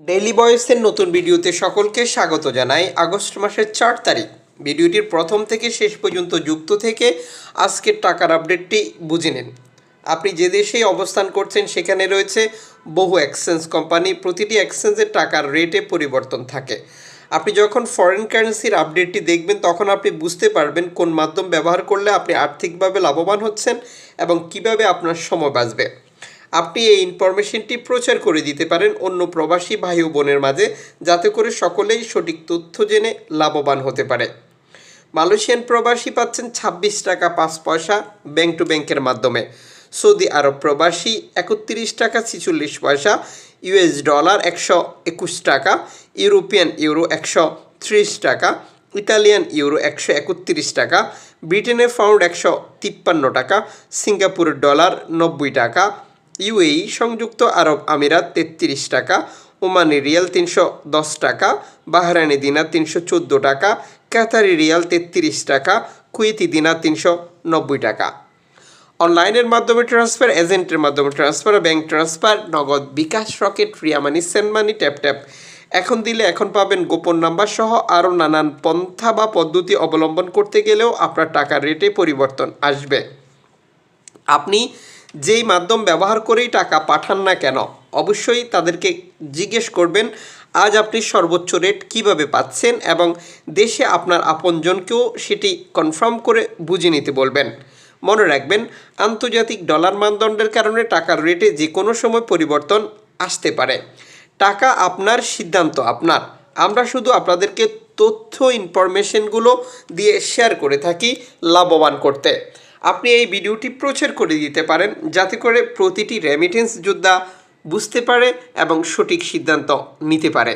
Daily ভয়েসের নতুন ভিডিওতে সকলকে স্বাগত জানাই আগস্ট মাসের চার তারিখ। ভিডিওটির প্রথম থেকে শেষ পর্যন্ত যুক্ত থেকে আজকের টাকার আপডেটটি বুঝে নিন। আপনি যে দেশেই অবস্থান করছেন, সেখানে রয়েছে বহু এক্সচেঞ্জ কোম্পানি প্রতিটি এক্সচেঞ্জের টাকার রেটে পরিবর্তন থাকে। আপনি যখন ফরেন কারেন্সির আপডেটটি দেখবেন, তখন আপনি বুঝতে পারবেন কোন মাধ্যম ব্যবহার করলে আপনি আর্থিকভাবে লাভবান হচ্ছেন এবং কীভাবে আপনার সময় বাঁচবে। আপনি এই ইনফরমেশনটি প্রচার করে দিতে পারেন অন্য প্রবাসী ভাই ও বোনের মাঝে, যাতে করে সকলেই সঠিক তথ্য জেনে লাভবান হতে পারে। মালয়েশিয়ান প্রবাসী পাচ্ছেন ছাব্বিশ টাকা পাঁচ পয়সা ব্যাংক টু ব্যাংকের মাধ্যমে। সৌদি আরব প্রবাসী একত্রিশ টাকা ছিচল্লিশ পয়সা ইউএস ডলার একশো একুশ টাকা, ইউরোপিয়ান ইউরো একশো ত্রিশ টাকা, ইতালিয়ান ইউরো একশো একত্রিশ টাকা, ব্রিটেনের পাউন্ড একশো তিপ্পান্ন টাকা, সিঙ্গাপুরের ডলার নব্বই টাকা ইউএই সংযুক্ত আরব আমিরাত তেত্রিশ টাকা ওমানি রিয়াল তিনশো দশ টাকা বাহরানি দিনার তিনশো চোদ্দ টাকা ক্যাথারি রিয়াল তেত্রিশ টাকা, কুয়েতি দিনার তিনশো নব্বই টাকা। অনলাইনের মাধ্যমে ট্রান্সফার, এজেন্টের মাধ্যমে transfer, bank transfer, Nagad bKash Rocket, Ria Money, send money, tap tap. এখন দিলে এখন পাবেন গোপন নাম্বার সহ আরও নানান পন্থা বা পদ্ধতি অবলম্বন করতে গেলেও আপনার টাকার রেটে পরিবর্তন আসবে। আপনি যেই মাধ্যম ব্যবহার করেই টাকা পাঠান না কেন, অবশ্যই তাদেরকে জিজ্ঞেস করবেন, আজ আপনি সর্বোচ্চ রেট কীভাবে পাচ্ছেন এবং দেশে আপনার আপনজনকেও সেটি কনফার্ম করে বুঝে নিতে বলবেন। মনে রাখবেন, আন্তর্জাতিক ডলার মানদণ্ডের কারণে টাকার রেটে যে কোনো সময় পরিবর্তন আসতে পারে। টাকা আপনার সিদ্ধান্ত, আপনার। আমরা শুধু আপনাদেরকে তথ্য, ইনফরমেশনগুলো দিয়ে শেয়ার করে থাকি লাভবান করতে। আপনি এই ভিডিওটি প্রচার করে দিতে পারেন যাতে করে প্রতিটি রেমিটেন্স যোদ্ধা বুঝতে পারে এবং সঠিক সিদ্ধান্ত নিতে পারে।